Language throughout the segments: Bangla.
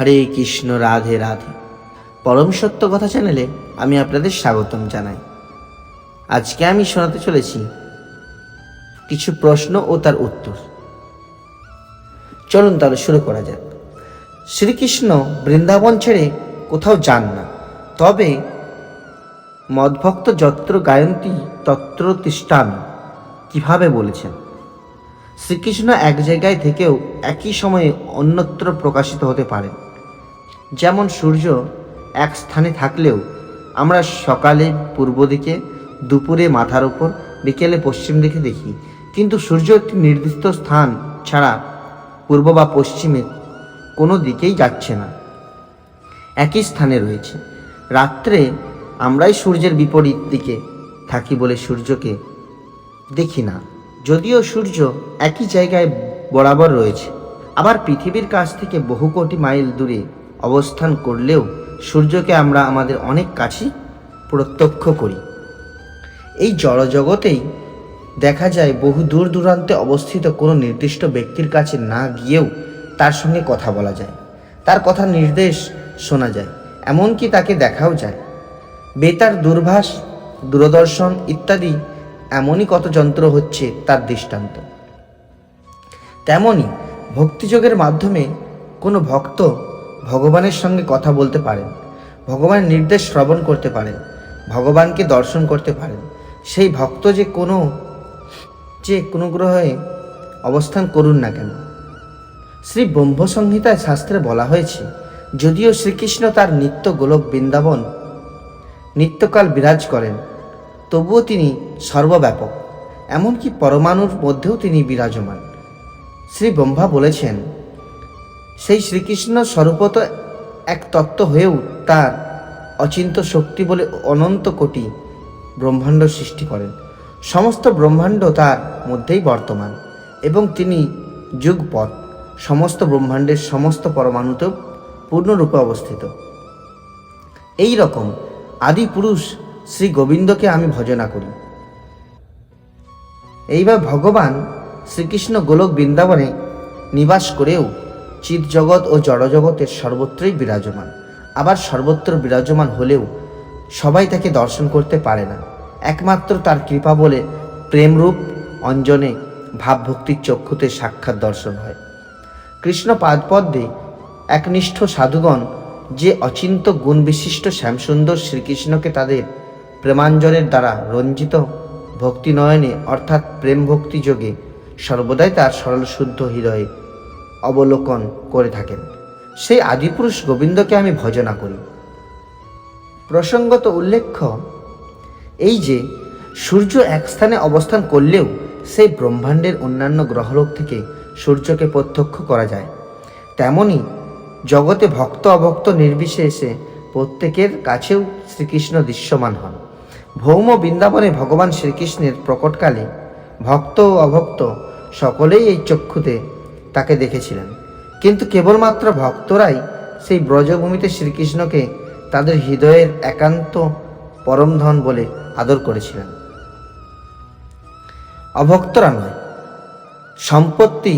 হরে কৃষ্ণ, রাধে রাধে। পরম সত্য কথা চ্যানেলে আমি আপনাদের স্বাগতম জানাই। আজকে আমি শোনাতে চলেছি কিছু প্রশ্ন ও তার উত্তর। চলুন তাহলে শুরু করা যাক। শ্রীকৃষ্ণ বৃন্দাবন ছেড়ে কোথাও যান না। তবে মদভক্ত যত্র গায়ন্তী তত্র তিষ্ঠামি কীভাবে বলেছেন? শ্রীকৃষ্ণ এক জায়গায় থেকেও একই সময়ে অন্যত্র প্রকাশিত হতে পারেন। যেমন সূর্য এক স্থানে থাকলেও আমরা সকালে পূর্ব দিকে, দুপুরে মাথার উপর, বিকেলে পশ্চিম দিকে দেখি। কিন্তু সূর্য একটি নির্দিষ্ট স্থান ছাড়া পূর্ব বা পশ্চিমে কোনো দিকেই যাচ্ছে না। একই স্থানে রয়েছে। রাত্রে আমরাই সূর্যের বিপরীত দিকে থাকি বলে সূর্যকে দেখি না। যদিও সূর্য একই জায়গায় বরাবর রয়েছে। আবার পৃথিবীর কাছ থেকে বহু কোটি মাইল দূরে অবস্থান করলেও সূর্যকে আমরা আমাদের অনেক কাছেই প্রত্যক্ষ করি। এই জড়জগতেই দেখা যায় বহু দূর দূরান্তে অবস্থিত কোনো নির্দিষ্ট ব্যক্তির কাছে না গিয়েও তার সঙ্গে কথা বলা যায়। তার কথা নির্দেশ শোনা যায়, এমনকি তাকে দেখাও যায়। বেতার দূরভাষ, দূরদর্শন ইত্যাদি এমনই কত যন্ত্র হচ্ছে তার দৃষ্টান্ত। তেমনই ভক্তিযোগের মাধ্যমে কোনো ভক্ত ভগবানের সঙ্গে কথা বলতে পারেন। ভগবানের নির্দেশ শ্রবণ করতে পারেন। ভগবানকে দর্শন করতে পারেন। সেই ভক্ত যে কোনো যে কোনো গ্রহে অবস্থান করুন না কেন। শ্রী ব্রহ্মসংহিতায় শাস্ত্রে বলা হয়েছে, যদিও শ্রীকৃষ্ণ তার নিত্য গোলক বৃন্দাবন, নিত্যকাল বিরাজ করেন, তবুও তিনি সর্বব্যাপক, এমনকি পরমাণুর মধ্যেও তিনি বিরাজমান। শ্রী ব্রহ্মা বলেছেন সেই শ্রীকৃষ্ণ স্বরূপত এক তত্ত্ব হয়েও তার অচিন্ত শক্তি বলে অনন্ত কোটি ব্রহ্মাণ্ড সৃষ্টি করেন। সমস্ত ব্রহ্মাণ্ড তার মধ্যেই বর্তমান এবং তিনি যুগপথ সমস্ত ব্রহ্মাণ্ডের সমস্ত পরমাণুতেও পূর্ণরূপে অবস্থিত। এই রকম আদি পুরুষ শ্রী গোবিন্দকে আমি ভজনা করি। এইবার ভগবান শ্রীকৃষ্ণ গোলক বৃন্দাবনে নিবাস করেও চিৎ জগৎ ও জড়জগতের সর্বত্রই বিরাজমান। আবার সর্বত্র বিরাজমান হলেও সবাই তাকে দর্শন করতে পারে না। একমাত্র তার কৃপা বলে প্রেমরূপ অঞ্জনে ভাবভক্তির চক্ষুতে সাক্ষাৎ দর্শন হয়। কৃষ্ণ পাদপদ্মে একনিষ্ঠ সাধুগণ যে অচিন্ত গুণ বিশিষ্ট শ্যামসুন্দর শ্রীকৃষ্ণকে তাদের প্রেমাঞ্জনের দ্বারা রঞ্জিত ভক্তি নয়নে অর্থাৎ প্রেম ভক্তি যোগে সর্বদাই তার সরল শুদ্ধ হৃদয়ে অবলোকন করে থাকেন। সেই আদিপুরুষ গোবিন্দকে আমি ভজনা করি। প্রসঙ্গত উল্লেখ্য, এই যে সূর্য এক স্থানে অবস্থান করলেও সেই ব্রহ্মাণ্ডের অন্যান্য গ্রহলোক থেকে সূর্যকে প্রত্যক্ষ করা যায়। তেমনি জগতে ভক্ত অভক্ত নির্বিশেষে প্রত্যেকের কাছেও শ্রীকৃষ্ণ দৃশ্যমান হন। ভৌম বৃন্দাবনে ভগবান শ্রীকৃষ্ণের প্রকটকালে ভক্ত ও অভক্ত সকলেই এই চক্ষুতে তাকে দেখেছিলেন। কিন্তু কেবলমাত্র ভক্তরাই সেই ব্রজভূমিতে শ্রীকৃষ্ণকে তাদের হৃদয়ের একান্ত পরমধন বলে আদর করেছিলেন। অভক্তরা নয়, সম্পত্তি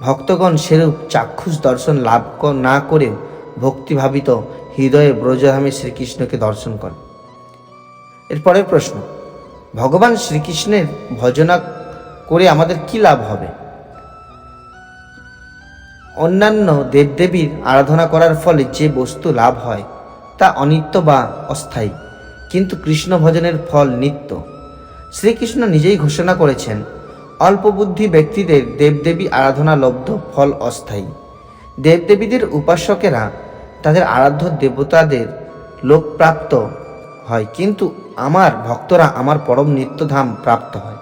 ভক্তগণ সেরূপ চাক্ষুষ দর্শন লাভ না করেও ভক্তিভাবিত হৃদয়ে ব্রজধামে শ্রীকৃষ্ণকে দর্শন করেন। এরপরের প্রশ্ন, ভগবান শ্রীকৃষ্ণের ভজনা করে আমাদের কি লাভ হবে? অন্যান্য দেবদেবীর আরাধনা করার ফলে যে বস্তু লাভ হয়, তা অনিত্য বা অস্থায়ী। কিন্তু কৃষ্ণ ভজনের ফল নিত্য। শ্রীকৃষ্ণ নিজেই ঘোষণা করেছেন, অল্প বুদ্ধি ব্যক্তিদের দেবদেবী আরাধনা লব্ধ, ফল অস্থায়ী। দেবদেবীদের উপাসকেরা তাদের আরাধ্য দেবতাদের লোকপ্রাপ্ত হয়, কিন্তু আমার ভক্তরা আমার পরম নিত্যধাম প্রাপ্ত হয়।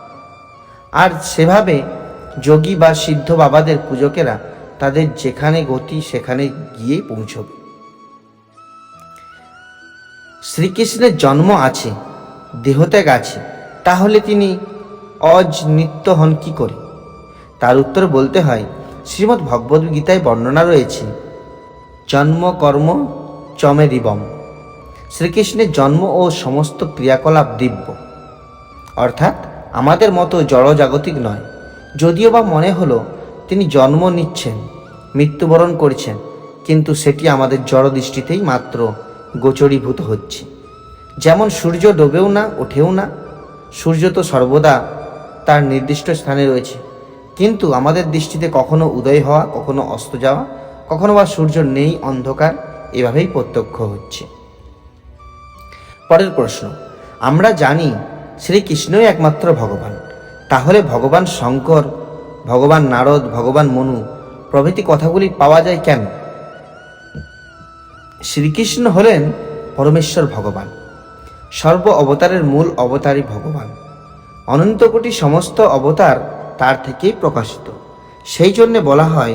আর সেভাবে যোগী বা সিদ্ধ বাবাদের পূজকেরা তাদের যেখানে গতি, সেখানে গিয়ে পৌঁছবে। শ্রীকৃষ্ণের জন্ম আছে, দেহত্যাগ আছে, তাহলে তিনি অজ নিত্য হন কি করে? তার উত্তর বলতে হয়, শ্রীমদ্ ভগবদ্গীতায় বর্ণনা রয়েছে, জন্ম কর্ম চমে দিবম। শ্রীকৃষ্ণের জন্ম ও সমস্ত ক্রিয়াকলাপ দিব্য। অর্থাৎ আমাদের মতো জড়জাগতিক নয়। যদিও বা মনে হলো, তিনি জন্ম নিচ্ছেন। মৃত্যুবরণ করছেন, কিন্তু সেটি আমাদের জড় দৃষ্টিতেই মাত্র গোচরীভূত হচ্ছে। যেমন সূর্য ডোবেও না, ওঠেও না, সূর্য তো সর্বদা তার নির্দিষ্ট স্থানে রয়েছে, কিন্তু আমাদের দৃষ্টিতে কখনো উদয় হওয়া, কখনো অস্ত যাওয়া, কখনো বা সূর্য নেই, অন্ধকার, এভাবেই প্রত্যক্ষ হচ্ছে। পরের প্রশ্ন, আমরা জানি শ্রীকৃষ্ণই একমাত্র ভগবান, তাহলে ভগবান শঙ্কর, ভগবান নারদ, ভগবান মনু প্রভৃতি কথাগুলি পাওয়া যায় কেন? শ্রীকৃষ্ণ হলেন পরমেশ্বর ভগবান, সর্ব অবতারের মূল অবতারই ভগবান। অনন্ত কোটি সমস্ত অবতার তার থেকেই প্রকাশিত। সেই জন্যে বলা হয়,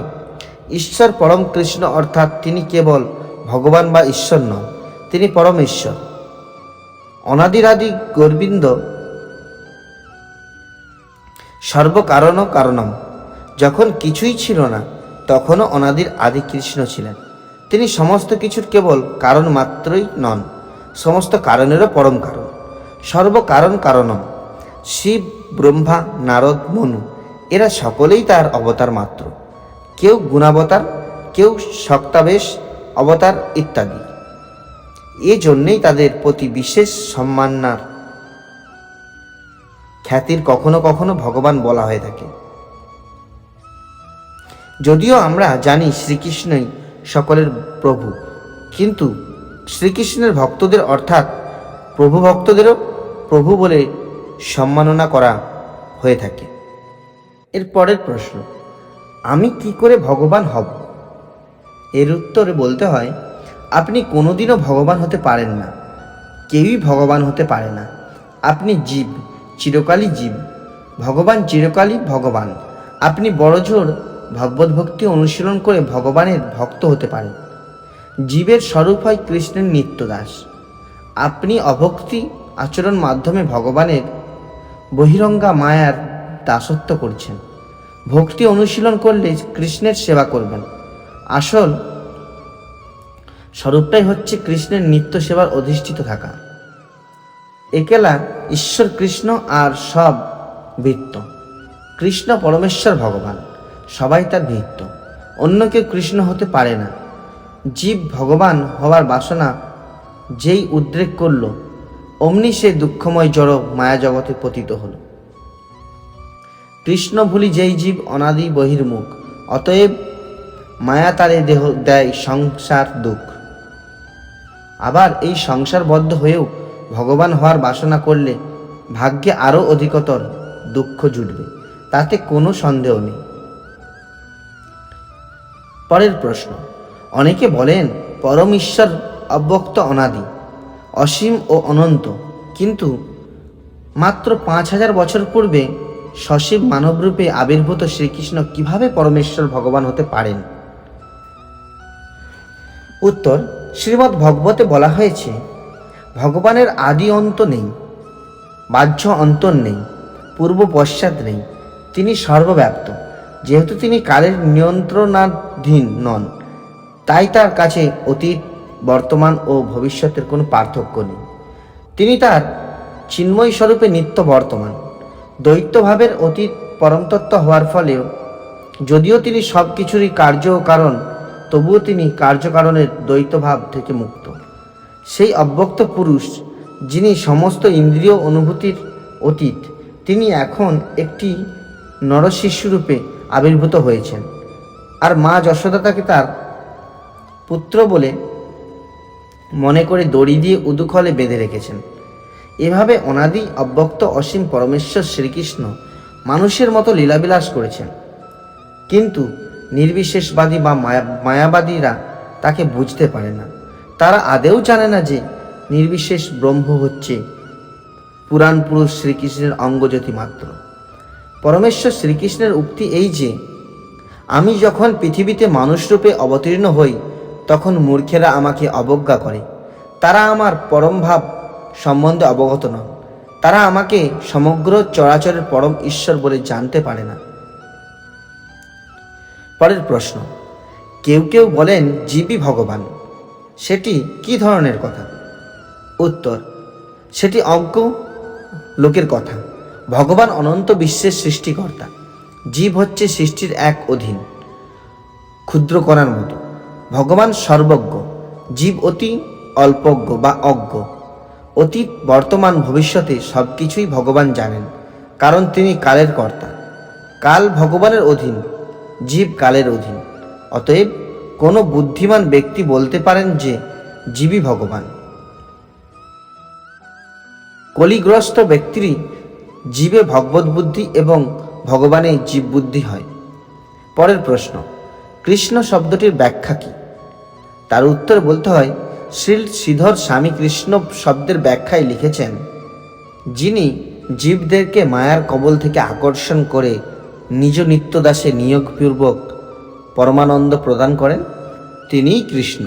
ঈশ্বর পরম কৃষ্ণ অর্থাৎ তিনি কেবল ভগবান বা ঈশ্বর নন, তিনি পরমেশ্বর। অনাদিরাদি গোবিন্দ সর্বকারণ কারণম, যখন কিছুই ছিল না তখনও অনাদির আদি কৃষ্ণ ছিলেন। তিনি সমস্ত কিছুর কেবল কারণ মাত্রই নন, সমস্ত কারণেরও পরম কারণ। সর্বকারণ কারণম, শিব, ব্রহ্মা, নারদ, মনু, এরা সকলেই তার অবতার মাত্র। কেউ গুণাবতার, কেউ শক্তাবেশ, অবতার ইত্যাদি। এ জন্যেই তাদের প্রতি বিশেষ সম্মাননার খ্যাতির কখনো কখনো ভগবান বলা হয়ে থাকে। যদিও আমরা জানি শ্রীকৃষ্ণই সকলের প্রভু, কিন্তু শ্রীকৃষ্ণের ভক্তদের অর্থাৎ প্রভু ভক্তদেরও প্রভু বলে সম্মাননা করা হয়ে থাকে। এর পরের প্রশ্ন, আমি কি করে ভগবান হব? এর উত্তরে বলতে হয়, আপনি কোনোদিনও ভগবান হতে পারেন না, কেউই ভগবান হতে পারে না। আপনি জীব, চিরকালই জীব, ভগবান চিরকালই ভগবান। আপনি বড়জোর ভগবত ভক্তি অনুশীলন করে ভগবানের ভক্ত হতে পারেন। জীবের স্বরূপ হয় কৃষ্ণের নিত্যদাস। আপনি অভক্তি আচরণ মাধ্যমে ভগবানের বহিরঙ্গা মায়ার দাসত্ব করছেন। ভক্তি অনুশীলন করলে কৃষ্ণের সেবা করবেন। আসল স্বরূপটাই হচ্ছে কৃষ্ণের নিত্য সেবার অধিষ্ঠিত থাকা। একেলা ঈশ্বর কৃষ্ণ আর সব বৃত্ত। কৃষ্ণ পরমেশ্বর ভগবান। সবাই তার ভিত্ত অন্য কেউ কৃষ্ণ হতে পারে না। জীব ভগবান হওয়ার বাসনা যেই উদ্রেক করল, অমনি সে দুঃখময় জড় মায়া জগতে পতিত হল। কৃষ্ণ ভুলি যেই জীব অনাদি বহির্মুখ, অতএব মায়া তারে দেহ দেয় সংসার দুঃখ। আবার এই সংসারবদ্ধ হয়েও ভগবান হওয়ার বাসনা করলে ভাগ্যে আরও অধিকতর দুঃখ জুটবে, তাতে কোনো সন্দেহ নেই। পরের প্রশ্ন। অনেকে বলেন, পরম ঈশ্বর অব্যক্ত অনাদি, অসীম ও অনন্ত। কিন্তু মাত্র পাঁচ হাজার বছর পূর্বে সসীম মানবরূপে আবির্ভূত শ্রীকৃষ্ণ কীভাবে পরমেশ্বর ভগবান হতে পারেন? উত্তর, শ্রীমদ্ ভগবতে বলা হয়েছে, ভগবানের আদি অন্ত নেই, বাহ্য অন্তর নেই, পূর্ব পশ্চাৎ নেই, তিনি সর্বব্যাপ্ত। যেহেতু তিনি কালের নিয়ন্ত্রণাধীন নন, তাই তার কাছে অতীত, বর্তমান ও ভবিষ্যতের কোনো পার্থক্য নেই। তিনি তার চিন্ময় স্বরূপে নিত্য বর্তমান। দ্বৈতভাবের অতীত পরমতত্ত্ব হওয়ার ফলেও, যদিও তিনি সব কিছুরই কার্য ও কারণ, তবুও তিনি কার্যকারণের দ্বৈতভাব থেকে মুক্ত। সেই অব্যক্ত পুরুষ, যিনি সমস্ত ইন্দ্রিয় অনুভূতির অতীত, তিনি এখন একটি নরশিশুরূপে আবির্ভূত হয়েছেন। আর মা যশোদা তাকে তার পুত্র বলে মনে করে দড়ি দিয়ে উদুখলে বেঁধে রেখেছেন। এভাবে অনাদি অব্যক্ত অসীম পরমেশ্বর শ্রীকৃষ্ণ মানুষের মতো লীলাবিলাস করেছেন। কিন্তু নির্বিশেষবাদী বা মায়া মায়াবাদীরা তাকে বুঝতে পারে না। তারা আদেও জানে না যে নির্বিশেষ ব্রহ্ম হচ্ছে পুরাণ পুরুষ শ্রীকৃষ্ণের অঙ্গজ্যোতি মাত্র। পরমেশ্বর শ্রীকৃষ্ণের উক্তি এই যে, আমি যখন পৃথিবীতে মানুষরূপে অবতীর্ণ হই, তখন মূর্খেরা আমাকে অবজ্ঞা করে। তারা আমার পরম ভাব সম্বন্ধে অবগত নন। তারা আমাকে সমগ্র চরাচরের পরম ঈশ্বর বলে জানতে পারে না। পরের প্রশ্ন, কেউ কেউ বলেন জীবই ভগবান। সেটি কি ধরনের কথা? উত্তর, সেটি অজ্ঞ লোকের কথা। ভগবান অনন্ত বিশ্বের সৃষ্টিকর্তা। জীব হচ্ছে সৃষ্টির এক অধীন, ক্ষুদ্র করার মতো। ভগবান সর্বজ্ঞ, জীব অতি অল্পজ্ঞ বা অজ্ঞ। অতীত, বর্তমান, ভবিষ্যতে সব কিছুই ভগবান জানেন, কারণ তিনি কালের কর্তা। কাল ভগবানের অধীন, জীব কালের অধীন। অতএব কোনো বুদ্ধিমান ব্যক্তি বলতে পারেন যে জীবই ভগবান। কলিগ্রস্ত ব্যক্তিরই জীবে ভগবত বুদ্ধি এবং ভগবানে জীব বুদ্ধি হয়। পরের প্রশ্ন, কৃষ্ণ শব্দটির ব্যাখ্যা কি? তার উত্তর বলতে হয়, শ্রী শ্রীধর স্বামী কৃষ্ণ শব্দের ব্যাখ্যায় লিখেছেন, যিনি জীবদেরকে মায়ার কবল থেকে আকর্ষণ করে নিজ নিত্যদাসে নিয়োগপূর্বক পরমানন্দ প্রদান করেন, তিনিই কৃষ্ণ।